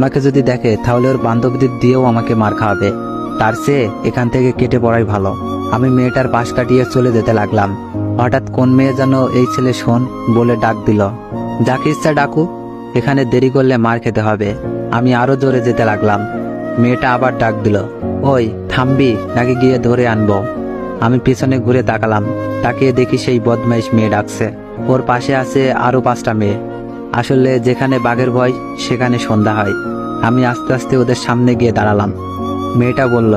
আমাকে যদি দেখে, তাহলে ওর বান্ধবীদের দিয়েও আমাকে মার খাওয়াবে। তার চেয়ে এখান থেকে কেটে পড়াই ভালো। আমি মেয়েটার পাশ কাটিয়ে চলে যেতে লাগলাম। হঠাৎ কোন মেয়ে যেন এই ছেলে শোন বলে ডাক দিল। যাকে ইচ্ছা ডাকু, এখানে দেরি করলে মার খেতে হবে। আমি আরও জোরে যেতে লাগলাম। মেয়েটা আবার ডাক দিল, ওই, থামবি, নাকি গিয়ে ধরে আনব? আমি পিছনে ঘুরে তাকালাম। তাকিয়ে দেখি সেই বদমাইশ মেয়ে ডাকছে। ওর পাশে আছে আরও পাঁচটা মেয়ে। আসলে যেখানে বাঘের ভয়, সেখানে সন্ধ্যা হয়। আমি আস্তে আস্তে ওদের সামনে গিয়ে দাঁড়ালাম। মেয়েটা বলল,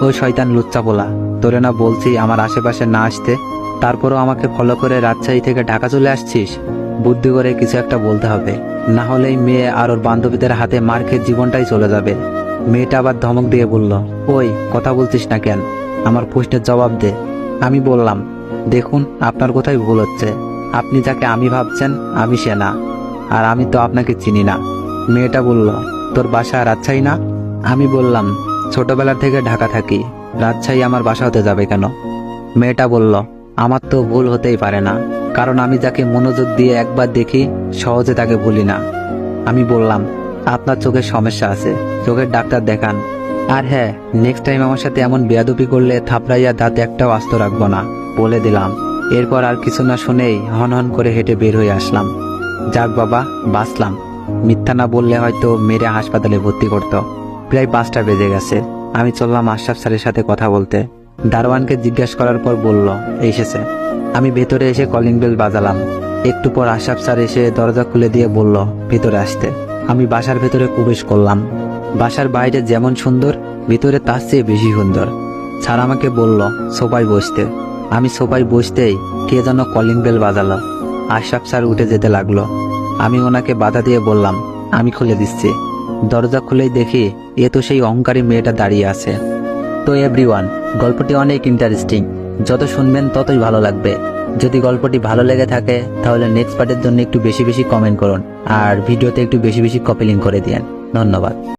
ও শয়তান লুচ্চা পোলা, তোরে না বলছি আমার আশেপাশে না আসতে। তারপরও আমাকে ফলো করে রাজশাহী থেকে ঢাকা চলে আসছিস? বুদ্ধি করে কিছু একটা বলতে হবে। না হলে মেয়ে আর ওর বান্ধবীদের হাতে মার খেয়ে জীবনটাই চলে যাবে। মেয়েটা আবার ধমক দিয়ে বলল, ওই, কথা বলছিস না কেন? আমার প্রশ্নের জবাব দে। আমি বললাম, দেখুন, আপনার কোথায় ভুল হচ্ছে। আপনি যাকে আমি ভাবছেন, আমি সে না। আর আমি তো আপনাকে চিনি না। মেয়েটা বলল, তোর বাসা রাজশাহী না? আমি বললাম, ছোটবেলা থেকে ঢাকা থাকি। রাজশাহী আমার বাসা হতে যাবে কেন? মেয়েটা বলল, আমার তো ভুল হতেই পারে না, কারণ আমি যাকে মনোযোগ দিয়ে একবার দেখি, সহজে তাকে ভুলি না। আমি বললাম, আপনার চোখের সমস্যা আছে, চোখের ডাক্তার দেখান। আর হ্যাঁ নেক্সট টাইম আমার সাথে এমন বেয়াদবি করলে থাপড়াইয়া দাঁতে একটাও আস্ত রাখব না, বলে দিলাম। এরপর আর কিছু না শুনেই হন হন করে হেঁটে বের হয়ে আসলাম। যাক বাবা, বাঁচলাম। মিথ্যা না বললে হয়তো মেরে হাসপাতালে ভর্তি করতো। প্রায় পাঁচটা বেজে গেছে। আমি চললাম আশরাফ স্যারের সাথে কথা বলতে। দারোয়ানকে জিজ্ঞেস করার পর বলল, এসেছে। আমি ভেতরে এসে কলিং বেল বাজালাম। একটু পর আশরাফ স্যার এসে দরজা খুলে দিয়ে বলল, ভেতরে আসতে। আমি বাসার ভেতরে প্রবেশ করলাম। বাসার বাইরে যেমন সুন্দর, ভিতরে তার চেয়ে বেশি সুন্দর। স্যার আমাকে বলল সোফায় বসতে। আমি সোফায় বসতেই কে যেন কলিং বেল বাজালো। আশরাফ স্যার উঠে যেতে লাগল। আমি ওনাকে বাধা দিয়ে বললাম, আমি খুলে দিচ্ছি। দরজা খুলেই দেখি এ তো সেই অহংকারী মেয়েটা দাঁড়িয়ে আছে। তো এভরিওয়ান গল্পটি অনেক ইন্টারেস্টিং যত শুনবেন ততই ভালো লাগবে। যদি গল্পটি ভালো লেগে থাকে, তাহলে নেক্সট পার্টের জন্য একটু বেশি বেশি কমেন্ট করুন। আর ভিডিওতে একটু বেশি বেশি কপি লিঙ্ক করে দিয়েন। ধন্যবাদ।